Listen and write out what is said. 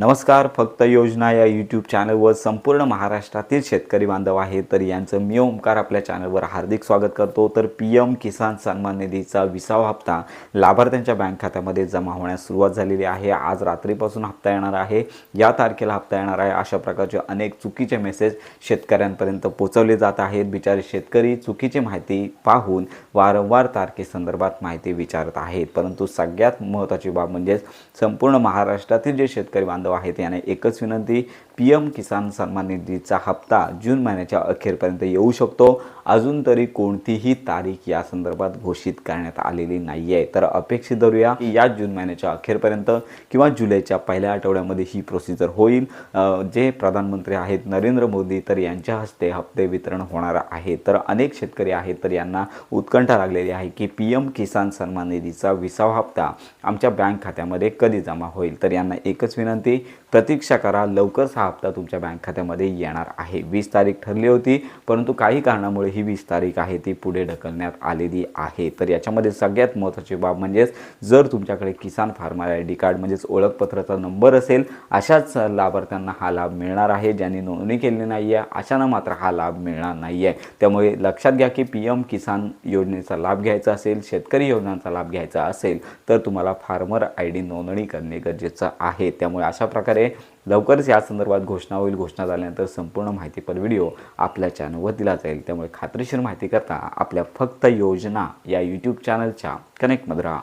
नमस्कार फक्त योजना या यूट्यूब चॅनलवर संपूर्ण महाराष्ट्रातील शेतकरी बांधव आहेत. तर यांचं मी ओंकार आपल्या चॅनलवर हार्दिक स्वागत करतो. तर पी एम किसान सन्मान निधीचा विसावा हप्ता लाभार्थ्यांच्या बँक खात्यामध्ये जमा होण्यास सुरुवात झालेली आहे. आज रात्रीपासून हप्ता येणार आहे. या तारखेला हप्ता येणार आहे. अशा प्रकारचे अनेक चुकीचे मेसेज शेतकऱ्यांपर्यंत पोचवले जात आहेत. बिचारे शेतकरी चुकीची माहिती पाहून वारंवार तारखेसंदर्भात माहिती विचारत आहेत. परंतु सगळ्यात महत्त्वाची बाब म्हणजेच संपूर्ण महाराष्ट्रातील जे शेतकरी बांधव आहेत याने एकच विनंती पी एम किसान सन्मान निधीचा हप्ता जून महिन्याच्या अखेरपर्यंत येऊ शकतो. अजून तरी कोणतीही तारीख या संदर्भात घोषित करण्यात आलेली नाही आहे तर अपेक्षित धरूया की या जून महिन्याच्या अखेरपर्यंत किंवा जुलैच्या पहिल्या आठवड्यामध्ये ही प्रोसिजर होईल. जे प्रधानमंत्री आहेत नरेंद्र मोदी तर यांच्या हस्ते हप्ते वितरण होणार आहे. तर अनेक शेतकरी आहेत तर यांना उत्कंठा लागलेली आहे की पी एम किसान सन्मान निधीचा विसावा हप्ता आमच्या बँक खात्यामध्ये कधी जमा होईल? तर यांना एकच विनंती प्रतीक्षा करा. लवकरच हा हप्ता तुमच्या बँक खात्यामध्ये येणार आहे. वीस तारीख ठरली होती परंतु काही कारणामुळे ही वीस तारीख आहे ती पुढे ढकलण्यात आलेली आहे. तर याच्यामध्ये सगळ्यात महत्त्वाची बाब म्हणजेच जर तुमच्याकडे किसान फार्मर आय डी कार्ड म्हणजेच ओळखपत्राचा नंबर असेल अशाच लाभार्थ्यांना हा लाभ मिळणार आहे. ज्यांनी नोंदणी केलेली नाही आहे अशांना मात्र हा लाभ मिळणार नाही आहे त्यामुळे लक्षात घ्या की पी एम किसान योजनेचा लाभ घ्यायचा असेल शेतकरी योजनांचा लाभ घ्यायचा असेल तर तुम्हाला फार्मर आय डी नोंदणी करणे गरजेचं आहे. त्यामुळे अशा प्रकारे लवकरच या संदर्भात घोषणा होईल. घोषणा झाल्यानंतर संपूर्ण माहितीपर व्हिडिओ आपल्या चॅनलवर दिला जाईल त्यामुळे खात्रीशीर माहिती करता आपल्या फक्त योजना या यूट्यूब चॅनलच्या कनेक्टमध्ये राहा